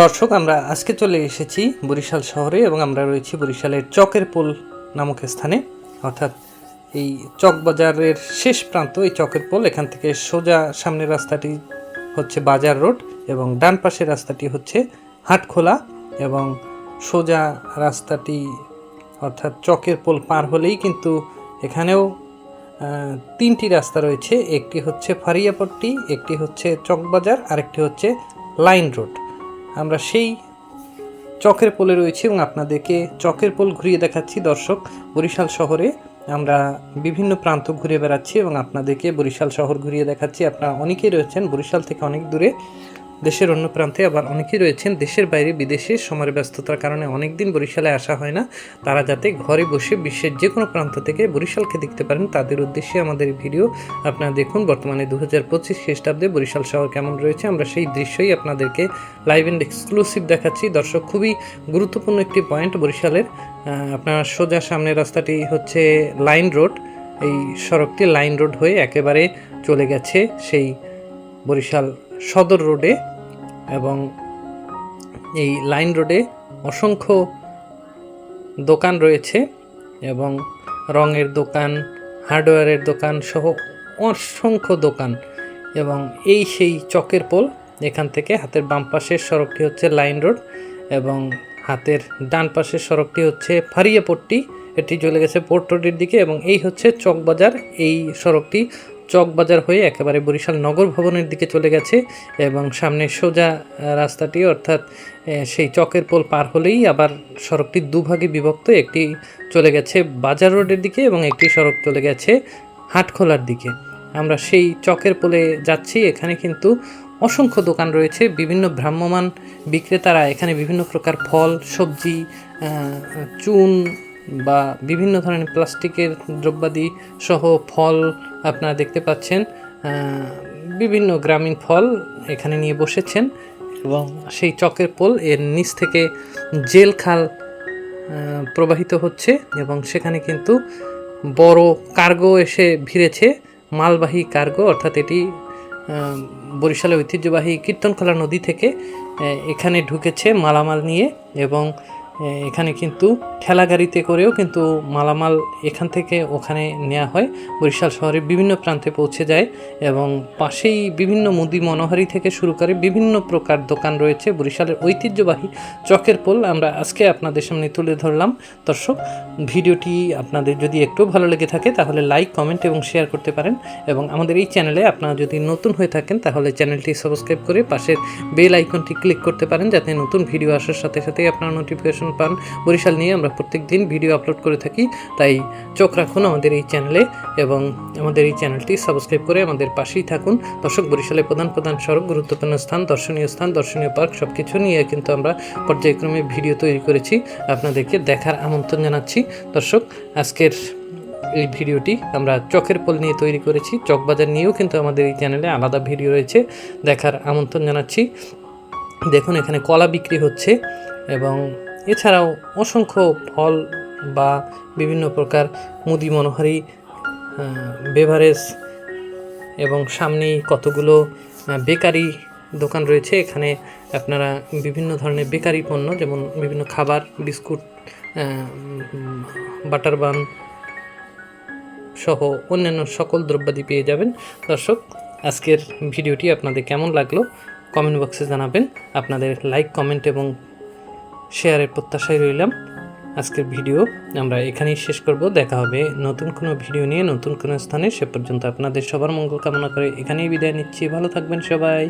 দর্শক, আমরা আজকে চলে এসেছি বরিশাল শহরে এবং আমরা রয়েছি বরিশালের চকের পোল নামক স্থানে। অর্থাৎ এই চক বাজারের শেষ প্রান্ত, এই চকের পোল, এখান থেকে সোজা সামনের রাস্তাটি হচ্ছে বাজার রোড এবং ডান পাশের রাস্তাটি হচ্ছে হাটখোলা এবং সোজা রাস্তাটি, অর্থাৎ চকের পোল পার হলেই কিন্তু এখানেও তিনটি রাস্তা রয়েছে। একটি হচ্ছে ফারিয়াপট্টি, একটি হচ্ছে চকবাজার আরেকটি হচ্ছে লাইন রোড। আমরা সেই চকের পোলে রয়েছি এবং আপনাদেরকে চকের পোল ঘুরিয়ে দেখাচ্ছি। দর্শক, বরিশাল শহরে আমরা বিভিন্ন প্রান্ত ঘুরে বেড়াচ্ছি এবং আপনাদেরকে বরিশাল শহর ঘুরিয়ে দেখাচ্ছি। আপনারা অনেকেই রয়েছেন বরিশাল থেকে অনেক দূরে। দেশের অন্য প্রান্তে আবার অনেকেই রয়েছেন। দেশের বাইরে বিদেশে সময়ের ব্যস্ততার কারণে অনেক দিন বরিশালে আসা হয় না। তারা যাতে ঘরে বসে বিশ্বের যে কোনো প্রান্ত থেকে বরিশালকে দেখতে পারেন, তাদের উদ্দেশ্যে আমাদের ভিডিও আপনারা দেখুন। বর্তমানে দু হাজার পঁচিশ খ্রিস্টাব্দে বরিশাল শহর কেমন রয়েছে, আমরা সেই দৃশ্যই আপনাদেরকে লাইভ অ্যান্ড এক্সক্লুসিভ দেখাচ্ছি। দর্শক, খুবই গুরুত্বপূর্ণ একটি পয়েন্ট বরিশালের। আপনার সোজা সামনের রাস্তাটি হচ্ছে লাইন রোড। এই সড়কটি লাইন রোড হয়ে একেবারে চলে গেছে সেই বরিশাল সদর রোডে। এবং এই লাইন রোডে অসংখ্য দোকান রয়েছে এবং রঙের দোকান, হার্ডওয়্যারের দোকান সহ অসংখ্য দোকান এবং এই সেই চকের পোল এখান থেকে হাতের বাম পাশের সড়কটি হচ্ছে লাইন রোড এবং হাতের ডান পাশের সড়কটি হচ্ছে ফারিয়াপট্টি। এটি চলে গেছে পোর্ট রোডের দিকে এবং এই হচ্ছে চকবাজার। এই সড়কটি চকবাজার হয়ে একেবারে বরিশাল নগর ভবনের দিকে চলে গেছে এবং সামনে সোজা রাস্তাটি, অর্থাৎ সেই চকের পোল পার হলেই আবার সড়কটি দুভাগে বিভক্ত। একটি চলে গেছে বাজার রোডের দিকে এবং একটি সড়ক চলে গেছে হাটখোলার দিকে। আমরা সেই চকের পোলে যাচ্ছি। এখানে কিন্তু অসংখ্য দোকান রয়েছে, বিভিন্ন ভ্রাম্যমান বিক্রেতারা এখানে বিভিন্ন প্রকার ফল, সবজি চুন বা বিভিন্ন ধরনের প্লাস্টিকের দ্রব্যাদি সহ ফল আপনারা দেখতে পাচ্ছেন। বিভিন্ন গ্রামীণ ফল এখানে নিয়ে বসেছেন এবং সেই চকের পোল এর নিচ থেকে জেল খাল প্রবাহিত হচ্ছে এবং সেখানে কিন্তু বড় কার্গো এসে ভিড়েছে, মালবাহী কার্গো, অর্থাৎ এটি বরিশালের ঐতিহ্যবাহী কীর্তনখোলা নদী থেকে এখানে ঢুকেছে মালামাল নিয়ে এবং এখানে কিন্তু ঠেলা গাড়িতে করেও কিন্তু মালামাল এখান থেকে ওখানে নেওয়া হয়। বরিশাল শহরের বিভিন্ন প্রান্তে পৌঁছে যায় এবং পাশেই বিভিন্ন মুদি মনোহারি থেকে শুরু করে বিভিন্ন প্রকার দোকান রয়েছে। বরিশালের ঐতিহ্যবাহী চকের পোল আমরা আজকে আপনাদের সামনে তুলে ধরলাম। দর্শক, ভিডিওটি আপনাদের যদি একটু ভালো লেগে থাকে তাহলে লাইক, কমেন্ট এবং শেয়ার করতে পারেন এবং আমাদের এই চ্যানেলে আপনারা যদি নতুন হয়ে থাকেন তাহলে চ্যানেলটি সাবস্ক্রাইব করে পাশের বেল আইকনটি ক্লিক করতে পারেন যাতে নতুন ভিডিও আসার সাথে সাথেই আপনারা নোটিফিকেশন পান, বরিশাল নিয়ে আমরা প্রত্যেক দিন ভিডিও আপলোড করে থাকি, তাই চোখ রাখুন আমাদের এই চ্যানেলে এবং আমাদের এই চ্যানেলটি সাবস্ক্রাইব করে আমাদের পাশেই থাকুন। দর্শক, বরিশালের প্রধান প্রধান সড়ক, গুরুত্বপূর্ণ স্থান, দর্শনীয় স্থান, দর্শনীয় পার্ক সব কিছু নিয়ে কিন্তু আমরা পর্যায়ক্রমে ভিডিও তৈরি করেছি। আপনাদেরকে দেখার আমন্ত্রণ জানাচ্ছি। দর্শক, আজকের এই ভিডিওটি আমরা চকের পোল নিয়ে তৈরি করেছি। চকবাজার নিয়েও কিন্তু আমাদের এই চ্যানেলে আলাদা ভিডিও রয়েছে। দেখার আমন্ত্রণ জানাচ্ছি। দেখুন, এখানে কলা বিক্রি হচ্ছে এবং এছাড়াও অসংখ্য ফল বা বিভিন্ন প্রকার মুদি মনোহারি বেভারেজ এবং সামনেই কতগুলো বেকারি দোকান রয়েছে। এখানে আপনারা বিভিন্ন ধরনের বেকারি পণ্য যেমন বিভিন্ন খাবার, বিস্কুট বাটার বান সহ অন্যান্য সকল দ্রব্যাদি পেয়ে যাবেন। দর্শক, আজকের ভিডিওটি আপনাদের কেমন লাগল? কমেন্ট বক্সে জানাবেন। আপনাদের লাইক, কমেন্ট এবং শেয়ারের প্রত্যাশায় রইলাম। আজকের ভিডিও আমরা এখানেই শেষ করব। দেখা হবে নতুন কোনো ভিডিও নিয়ে, নতুন কোনো স্থানে। সে পর্যন্ত আপনাদের সবার মঙ্গল কামনা করে এখানেই বিদায় নিচ্ছি। ভালো থাকবেন সবাই।